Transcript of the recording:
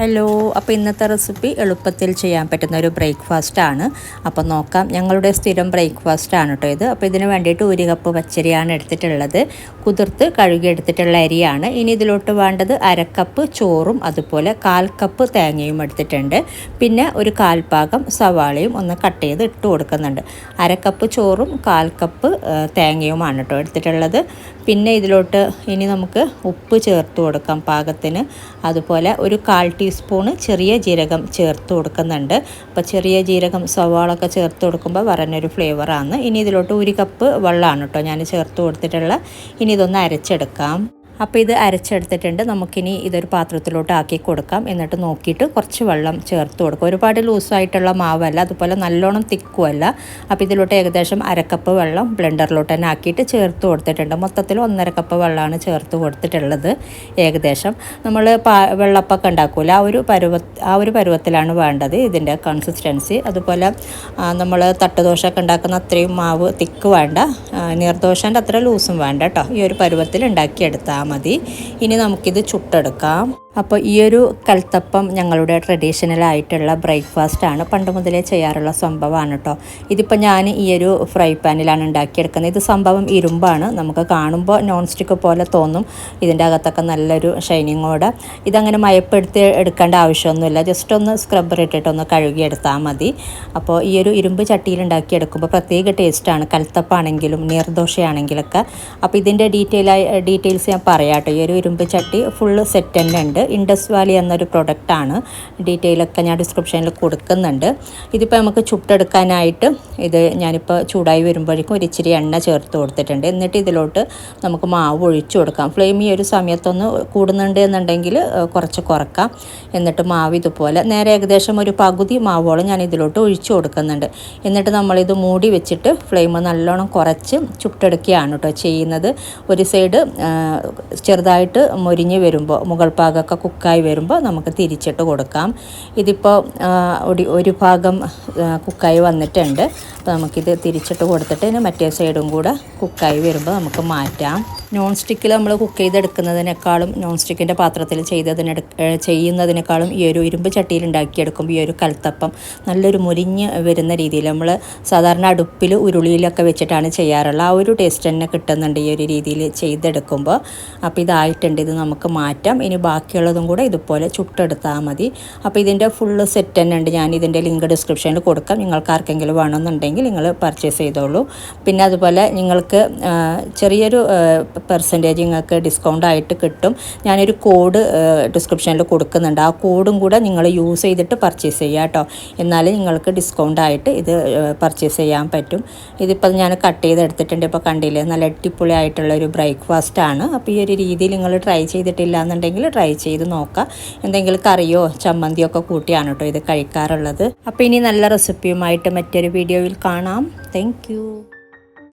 Hello അപ്പോൾ ഇന്നത്തെ recipe എളുപ്പത്തിൽ ചെയ്യാൻ പറ്റുന്ന ഒരു ബ്രേക്ക്ഫാസ്റ്റ് ആണ്. അപ്പോൾ നോക്കാം. ഞങ്ങളുടെ സ്ഥിരം ബ്രേക്ക്ഫാസ്റ്റ് ആണ് കേട്ടോ ഇത്. അപ്പോൾ ഇതിന് വേണ്ടിയിട്ട് ഒരു കപ്പ് പച്ചരിയാണ് എടുത്തിട്ടുള്ളത്. കുതിർത്ത് കഴുകി എടുത്തിട്ടുള്ള അരിയാണ്. ഇനി ഇതിലോട്ട് വേണ്ടത് അരക്കപ്പ് ചോറും അതുപോലെ കാൽ കപ്പ് തേങ്ങയും എടുത്തിട്ടുണ്ട്. പിന്നെ ഒരു കാൽഭാഗം സവാളയും ഒന്ന് കട്ട് ചെയ്ത് ഇട്ട് കൊടുക്കുന്നുണ്ട്. അരക്കപ്പ് ചോറും കാൽ കപ്പ് തേങ്ങയുമാണ് കേട്ടോ എടുത്തിട്ടുള്ളത്. പിന്നെ ഇതിലോട്ട് ഇനി നമുക്ക് ഉപ്പ് ചേർത്ത് കൊടുക്കാം പാകത്തിന്. അതുപോലെ ഒരു കാൽ ടീസ്പൂണ് ചെറിയ ജീരകം ചേർത്ത് കൊടുക്കുന്നുണ്ട്. അപ്പോൾ ചെറിയ ജീരകം സവാളൊക്കെ ചേർത്ത് കൊടുക്കുമ്പോൾ പറഞ്ഞൊരു ഫ്ലേവറാണ് ഇനി ഇതിലോട്ട് ഒരു കപ്പ് വെള്ളമാണ് കേട്ടോ ഞാൻ ചേർത്ത് കൊടുത്തിട്ടുള്ള. ഇനി ഇതൊന്ന് അരച്ചെടുക്കാം. അപ്പോൾ ഇത് അരച്ചെടുത്തിട്ടുണ്ട്. നമുക്കിനി ഇതൊരു പാത്രത്തിലോട്ട് ആക്കി കൊടുക്കാം. എന്നിട്ട് നോക്കിയിട്ട് കുറച്ച് വെള്ളം ചേർത്ത് കൊടുക്കുക ഒരുപാട് ലൂസായിട്ടുള്ള മാവല്ല അതുപോലെ നല്ലോണം തിക്കുമല്ല അപ്പോൾ ഇതിലോട്ട് ഏകദേശം അരക്കപ്പ് വെള്ളം ബ്ലെൻഡറിലോട്ട് തന്നെ ആക്കിയിട്ട് ചേർത്ത് കൊടുത്തിട്ടുണ്ട്. മൊത്തത്തിൽ ഒന്നര കപ്പ് വെള്ളമാണ് ചേർത്ത് കൊടുത്തിട്ടുള്ളത് ഏകദേശം. നമ്മൾ പാ വെള്ളപ്പൊക്കെ ഉണ്ടാക്കൂല. ആ ഒരു പരുവ ആ ഒരു പരുവത്തിലാണ് വേണ്ടത് ഇതിന്റെ കൺസിസ്റ്റൻസി അതുപോലെ നമ്മൾ തട്ടുദോശയൊക്കെ ഉണ്ടാക്കുന്ന അത്രയും മാവ് തിക്ക് വേണ്ട. നീർദോശന്റെ അത്ര ലൂസും വേണ്ട കേട്ടോ. ഈ ഒരു പരുവത്തിൽ ഉണ്ടാക്കിയെടുത്താൽ മതി. ഇനി നമുക്കിത് ചുട്ടെടുക്കാം. അപ്പോൾ ഈ ഒരു കൽത്തപ്പം ഞങ്ങളുടെ ട്രഡീഷണൽ ആയിട്ടുള്ള ബ്രേക്ക്ഫാസ്റ്റ് ആണ്. പണ്ട് മുതലേ ചെയ്യാറുള്ള സംഭവമാണ് കേട്ടോ ഇതിപ്പോൾ ഞാൻ ഈ ഒരു ഫ്രൈ പാനിലാണ് ഉണ്ടാക്കിയെടുക്കുന്നത്. ഇത് സംഭവം ഇരുമ്പാണ്. നമുക്ക് കാണുമ്പോൾ നോൺ സ്റ്റിക്ക് പോലെ തോന്നും. ഇതിന്റെ അകത്തൊക്കെ നല്ലൊരു ഷൈനിങ്ങോടെ ഇതങ്ങനെ മയപ്പെടുത്തി എടുക്കേണ്ട ആവശ്യമൊന്നുമില്ല. ജസ്റ്റ് ഒന്ന് സ്ക്രബ്ബർ ഇട്ടിട്ടൊന്ന് കഴുകിയെടുത്താൽ മതി. അപ്പോൾ ഈ ഒരു ഇരുമ്പ് ചട്ടിയിൽ ഉണ്ടാക്കിയെടുക്കുമ്പോൾ പ്രത്യേക ടേസ്റ്റാണ് കൽത്തപ്പാണെങ്കിലും നീർദോശയാണെങ്കിലൊക്കെ. അപ്പോൾ ഇതിന്റെ ഡീറ്റെയിൽ ഡീറ്റെയിൽസ് ഞാൻ പറയാം കേട്ടോ ഈ ഒരു ഇരുമ്പ് ചട്ടി ഫുള്ള് സെറ്റ് തന്നെ ഉണ്ട്. ഇൻഡസ് വാലി എന്നൊരു പ്രൊഡക്റ്റാണ് ഡീറ്റെയിലൊക്കെ ഞാൻ ഡിസ്ക്രിപ്ഷനിൽ കൊടുക്കുന്നുണ്ട്. ഇതിപ്പോൾ നമുക്ക് ചുട്ടെടുക്കാനായിട്ട് ഇത് ഞാനിപ്പോൾ ചൂടായി വരുമ്പോഴേക്കും ഒരു ഇച്ചിരി എണ്ണ ചേർത്ത് കൊടുത്തിട്ടുണ്ട്. എന്നിട്ട് ഇതിലോട്ട് നമുക്ക് മാവ് ഒഴിച്ചു കൊടുക്കാം. ഫ്ലെയിം ഈ ഒരു സമയത്തൊന്ന് കൂടുന്നുണ്ട് എന്നുണ്ടെങ്കിൽ കുറച്ച് കുറക്കാം. എന്നിട്ട് മാവ് ഇതുപോലെ നേരെ ഏകദേശം ഒരു പകുതി മാവോളം ഞാൻ ഇതിലോട്ട് ഒഴിച്ചു കൊടുക്കുന്നുണ്ട്. എന്നിട്ട് നമ്മളിത് മൂടി വെച്ചിട്ട് ഫ്ലെയിം നല്ലോണം കുറച്ച് ചുട്ടെടുക്കുകയാണ് കേട്ടോ ചെയ്യുന്നത്. ഒരു സൈഡ് ചെറുതായിട്ട് മുരിഞ്ഞ് വരുമ്പോൾ മുകൾ ഭാഗമൊക്കെ കുക്കായി വരുമ്പോൾ നമുക്ക് തിരിച്ചിട്ട് കൊടുക്കാം. ഇതിപ്പോൾ ഒരു ഭാഗം കുക്കായി വന്നിട്ടുണ്ട്. അപ്പോൾ നമുക്കിത് തിരിച്ചിട്ട് കൊടുത്തിട്ട് ഇതിന് മറ്റേ സൈഡും കൂടെ കുക്കായി വരുമ്പോൾ നമുക്ക് മാറ്റാം. നോൺ സ്റ്റിക്കിൽ നമ്മൾ കുക്ക് ചെയ്തെടുക്കുന്നതിനേക്കാളും നോൺ സ്റ്റിക്കിന്റെ പാത്രത്തിൽ ചെയ്തതിനെ ചെയ്യുന്നതിനേക്കാളും ഈ ഒരു ഇരുമ്പ് ചട്ടിയിൽ ഉണ്ടാക്കിയെടുക്കുമ്പോൾ ഈ ഒരു കൽത്തപ്പം നല്ലൊരു മുരിഞ്ഞ് വരുന്ന രീതിയിൽ നമ്മൾ സാധാരണ അടുപ്പിൽ ഉരുളിയിലൊക്കെ വെച്ചിട്ടാണ് ചെയ്യാറുള്ളത്. ആ ഒരു ടേസ്റ്റ് തന്നെ കിട്ടുന്നുണ്ട് ഈ ഒരു രീതിയിൽ ചെയ്തെടുക്കുമ്പോൾ. അപ്പോൾ ഇതായിട്ടുണ്ട്. ഇത് നമുക്ക് മാറ്റാം. ഇനി ബാക്കിയുള്ളതും കൂടെ ഇതുപോലെ ചുട്ടെടുത്താൽ മതി. അപ്പോൾ ഇതിന്റെ ഫുള്ള് സെറ്റ് തന്നെ ഉണ്ട്. ഞാൻ ഇതിന്റെ ലിങ്ക് ഡിസ്ക്രിപ്ഷനിൽ കൊടുക്കാം. നിങ്ങൾക്ക് ആർക്കെങ്കിലും വേണമെന്നുണ്ടെങ്കിൽ നിങ്ങൾ പർച്ചേസ് ചെയ്തോളൂ. പിന്നെ അതുപോലെ നിങ്ങൾക്ക് ചെറിയൊരു പെർസെന്റേജ് നിങ്ങൾക്ക് ഡിസ്കൗണ്ട് ആയിട്ട് കിട്ടും. ഞാനൊരു കോഡ് ഡിസ്ക്രിപ്ഷനിൽ കൊടുക്കുന്നുണ്ട്. ആ കോഡും കൂടെ നിങ്ങൾ യൂസ് ചെയ്തിട്ട് പർച്ചേസ് ചെയ്യുക കേട്ടോ എന്നാലും നിങ്ങൾക്ക് ഡിസ്കൗണ്ട് ആയിട്ട് ഇത് പർച്ചേസ് ചെയ്യാൻ പറ്റും. ഇതിപ്പോൾ ഞാൻ കട്ട് ചെയ്തെടുത്തിട്ടുണ്ട്. ഇപ്പോൾ കണ്ടില്ലേ? നല്ല അടിപൊളി ആയിട്ടുള്ള ഒരു ബ്രേക്ക്ഫാസ്റ്റ് ആണ്. അപ്പോൾ ഈ ഒരു രീതിയിൽ നിങ്ങൾ ട്രൈ ചെയ്തിട്ടില്ല എന്നുണ്ടെങ്കിൽ ട്രൈ ചെയ്ത് നോക്കുക എന്തെങ്കിലും കറിയോ ചമ്മന്തിയോ ഒക്കെ കൂട്ടിയാണ് കേട്ടോ ഇത് കഴിക്കാറുള്ളത്. അപ്പോൾ ഇനി നല്ല റെസിപ്പിയുമായിട്ട് മറ്റൊരു വീഡിയോയിൽ കാണാം. താങ്ക്